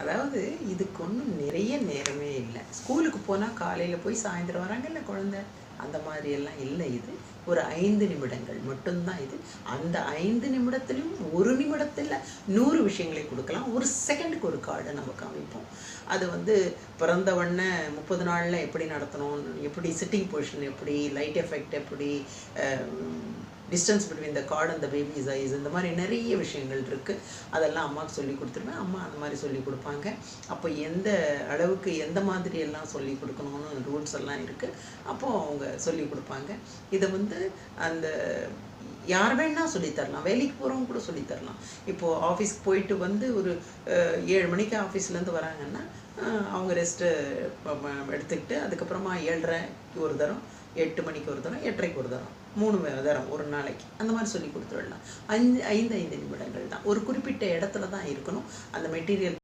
அதாவது இதுக்கு ஒன்றும் நிறைய நேரமே இல்லை. ஸ்கூலுக்கு போனால் காலையில் போய் சாயந்தரம் வராங்கல்ல குழந்தை? அந்த மாதிரியெல்லாம் இல்லை இது. ஒரு ஐந்து நிமிடங்கள் மட்டும்தான் இது. அந்த ஐந்து நிமிடத்துலையும் ஒரு நிமிடத்தில் நூறு விஷயங்களை கொடுக்கலாம். ஒரு செகண்டுக்கு ஒரு கார்டை நம்ம காமிப்போம். அது வந்து பிறந்த உடனே முப்பது நாளில் எப்படி நடத்தணும்? எப்படி சிட்டிங் பொசிஷன் எப்படி? லைட் எஃபெக்ட் எப்படி? டிஸ்டன்ஸ் பிட்வீன் த கார்டு அந்த பேபிஸ் ஐஸ் இந்த மாதிரி நிறைய விஷயங்கள் இருக்குது அதெல்லாம் அம்மாவுக்கு சொல்லி கொடுத்துருவேன். அம்மா அந்த மாதிரி சொல்லி கொடுப்பாங்க. அப்போ எந்த அளவுக்கு எந்த மாதிரி எல்லாம் சொல்லி கொடுக்கணும்னு ரூல்ஸ் எல்லாம் இருக்குது அப்போது அவங்க சொல்லி கொடுப்பாங்க. இதை வந்து அந்த யார் வேணால் சொல்லித் தரலாம். வேலைக்கு போகிறவங்க கூட சொல்லித் தரலாம். இப்போது ஆஃபீஸ்க்கு போயிட்டு வந்து ஒரு ஏழு மணிக்கு ஆஃபீஸ்லேருந்து வராங்கன்னா அவங்க ரெஸ்ட்டு எடுத்துக்கிட்டு அதுக்கப்புறமா ஏழரை ஒரு தரம் எட்டு மணிக்கு ஒரு தரம் எட்டரைக்கு ஒரு தரம் மூணு தரம் ஒரு நாளைக்கு. அந்த மாதிரி சொல்லி கொடுத்துடலாம். ஐந்து ஐந்து ஐந்து நிமிடங்கள் தான். ஒரு குறிப்பிட்ட இடத்துல தான் இருக்கணும். அந்த மெட்டீரியல்